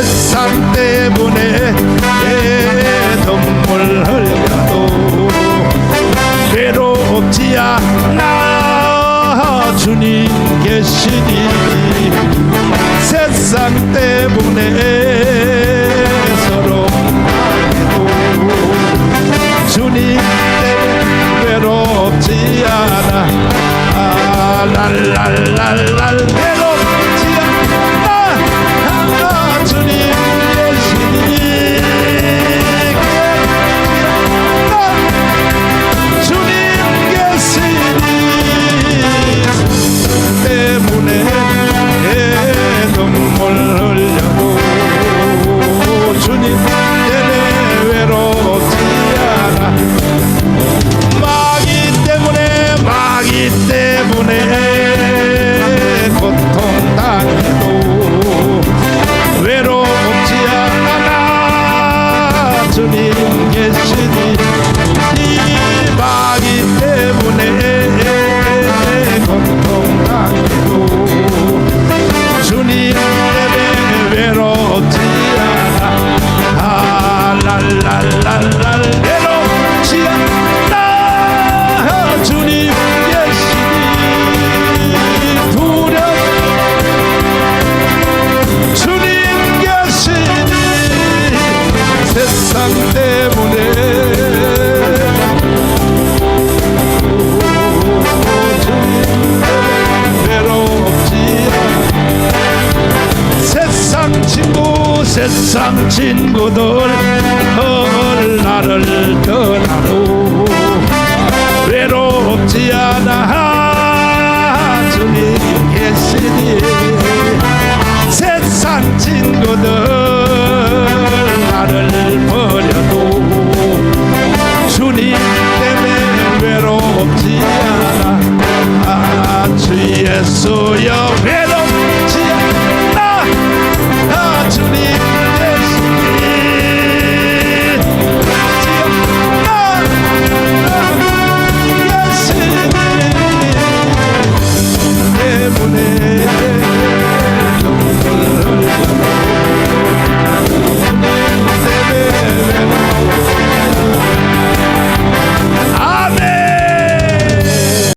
세상 때문에 눈물 흘려도 괴롭지 않아 주님 계시니 세상 때문에 서럽해도 주님 때문에 외롭지 않아. 아, 랄랄랄랄 때 세상 친구들 헐 나를 떠나도 외롭지 않아. 주님 계시니 세상 친구들 나를 버려도 주님 때문에 외롭지 않아. 아, 주 예수여